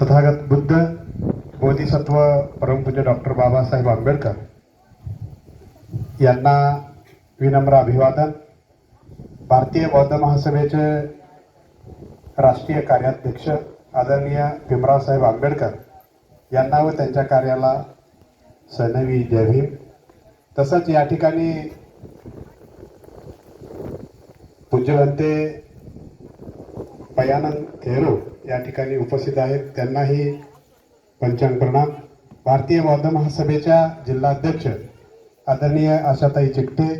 तथागत बुद्ध बोधिसत्व परमपूज्य डॉक्टर बाबासाहेब आंबेडकर यांना विनम्र अभिवादन. भारतीय बौद्ध महासभेचे राष्ट्रीय कार्याध्यक्ष आदरणीय भीमरावसाहेब आंबेडकर यांना व त्यांच्या कार्याला सनवी जय भीम. तसंच या ठिकाणी पूज्यवंते पयानंद थेरो या ठिकाणी उपस्थित आहेत. त्यांनाही पंचांग प्रणाम. भारतीय बौद्ध महासभेच्या जिल्हाध्यक्ष आदरणीय आशाताई चिकटे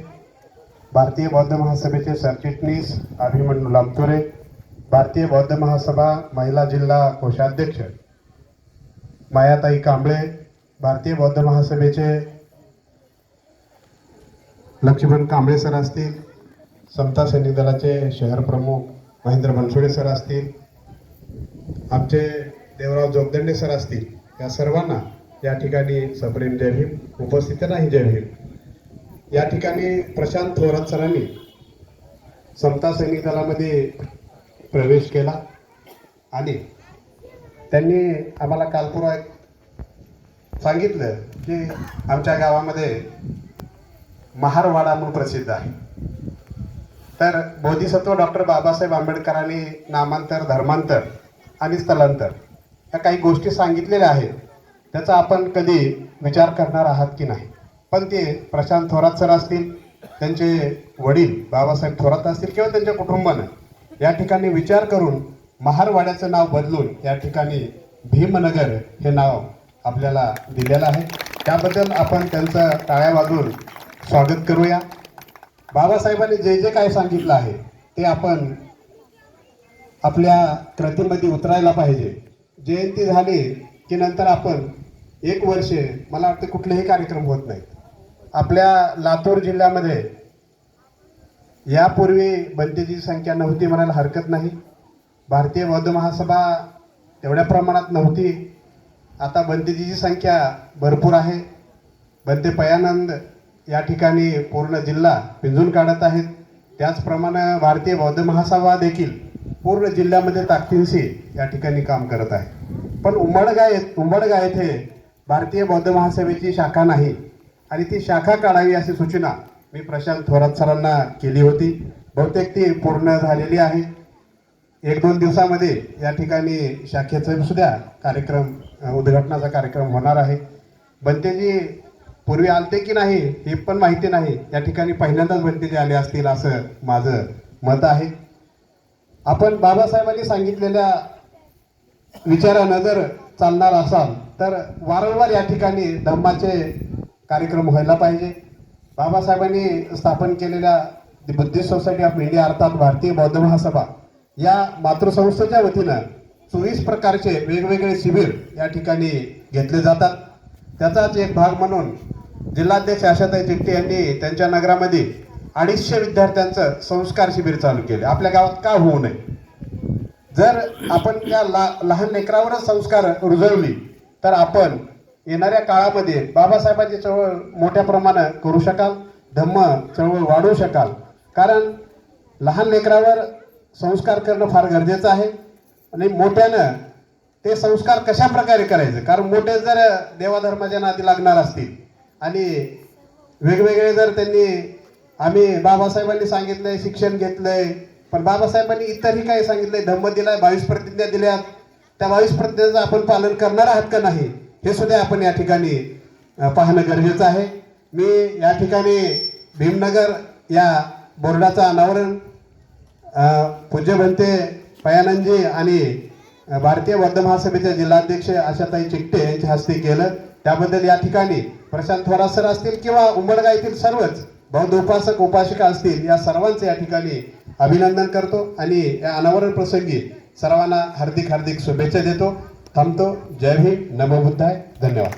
भारतीय बौद्ध महासभेचे सरचिटणीस अभिमन्यू लाभतोरे भारतीय बौद्ध महासभा महिला जिल्हा कोषाध्यक्ष मायाताई कांबळे भारतीय बौद्ध महासभेचे लक्ष्मण कांबळे सर असतील समता सैनिक दलाचे शहर प्रमुख महेंद्र बनसोडे सर असतील आमचे देवराव जोगदंडे सर असतील या सर्वांना या ठिकाणी सप्रेम जय भीम उपस्थितांनाही जय भीम. या ठिकाणी प्रशांत थोरात सरांनी समता सैनिक दलामध्ये प्रवेश केला आणि त्यांनी आम्हाला कालपुरा एक सांगितलं की आमच्या गावामध्ये महारवाडा म्हणून प्रसिद्ध आहे. तर बोधिसत्व डॉक्टर बाबासाहेब आंबेडकरांनी नामांतर धर्मांतर आणि स्थलांतर या काही गोष्टी सांगितलेल्या आहेत. त्याचा आपण कधी विचार करणार आहात की नाही. पण ते प्रशांत थोरात सर असतील त्यांचे वडील बाबासाहेब थोरात असतील किंवा त्यांच्या कुटुंबानं या ठिकाणी विचार करून महारवाड्याचं नाव बदलून या ठिकाणी भीमनगर हे नाव आपल्याला दिलेलं आहे. त्याबद्दल आपण त्यांचं टाळ्या वाजवून स्वागत करूया. बाबासाहेबांनी जे जे काय सांगितलं आहे ते आपण आपल्या कृतीमध्ये उतरायला पाहिजे. जयंती झाली की नंतर आपण एक वर्ष मला वाटतं कुठलेही कार्यक्रम होत नाहीत. आपल्या लातूर जिल्ह्यामध्ये यापूर्वी बंदीची संख्या नव्हती म्हणायला हरकत नाही. भारतीय बौद्ध महासभा तेवढ्या प्रमाणात नव्हती. आता बंदीची संख्या भरपूर आहे. बंदे पयानंद या ठिकाणी पूर्ण जिल्हा पिंजून काढत आहेत. त्याचप्रमाणे भारतीय बौद्ध महासभा देखील पूर्ण जिल्ह्यामध्ये ताकदीनिशी या ठिकाणी काम करत आहे. पण उंबडगा उंबडगा येथे भारतीय बौद्ध महासभेची शाखा नाही आणि ती शाखा काढावी अशी सूचना मी प्रशांत थोरात सरांना केली होती. बहुतेक ती पूर्ण झालेली आहे. एक दोन दिवसामध्ये या ठिकाणी शाखेचं सुद्धा कार्यक्रम उद्घाटनाचा कार्यक्रम होणार आहे. बनतेजी पूर्वी आलते की नाही हे पण माहिती नाही. या ठिकाणी पहिल्यांदाच बनतेजी आले असतील असं माझं मत आहे. आपण बाबासाहेबांनी सांगितलेल्या विचारानं जर चालणार असाल तर वारंवार या ठिकाणी धम्माचे कार्यक्रम व्हायला पाहिजे. बाबासाहेबांनी स्थापन केलेल्या बुद्धिस्ट सोसायटी ऑफ इंडिया अर्थात भारतीय बौद्ध महासभा या मातृसंस्थेच्या वतीनं चोवीस प्रकारचे वेगवेगळे शिबिर या ठिकाणी घेतले जातात. त्याचाच एक भाग म्हणून जिल्हाध्यक्ष आशाताई चिट्टे यांनी त्यांच्या नगरामध्ये अडीचशे विद्यार्थ्यांचं संस्कार शिबिर चालू केले. आपल्या गावात का होऊ नये? जर आपण त्या ला लहान लेकरावरच संस्कार रुजवली तर आपण येणाऱ्या काळामध्ये बाबासाहेबांची चळवळ मोठ्या प्रमाणात करू शकाल धम्म चळवळ वाढवू शकाल. कारण लहान लेकरावर संस्कार करणं फार गरजेचं आहे आणि मोठ्यानं ते संस्कार कशा प्रकारे करायचे? कारण मोठे जर देवाधर्माच्या नादी लागणार असतील आणि वेगवेगळे जर त्यांनी आम्ही बाबासाहेबांनी सांगितलंय शिक्षण घेतलंय. पण बाबासाहेबांनी इतरही काही सांगितलंय. धम्म दिलाय बावीस प्रतिज्ञा दिल्यात. त्या बावीस प्रतिज्ञाचं आपण पालन करणार आहात का नाही हे सुद्धा आपण या ठिकाणी पाहणं गरजेचं आहे. मी या ठिकाणी भीमनगर या बोर्डाचं अनावरण पूज्य बनते पयानंदजी आणि भारतीय बौद्ध महासभेचे जिल्हाध्यक्ष आशाताई चिकटे यांच्या हस्ते केलं. त्याबद्दल या ठिकाणी प्रशांत थोरात सर असतील किंवा उंबडगा येथील सर्वच बौद्ध उपासक उपासिका असतील या सर्वांचे या ठिकाणी अभिनंदन करतो आणि या अनावरण प्रसंगी सर्वांना हार्दिक हार्दिक शुभेच्छा देतो. थांबतो. जय भीम. नमो बुद्धाय. धन्यवाद.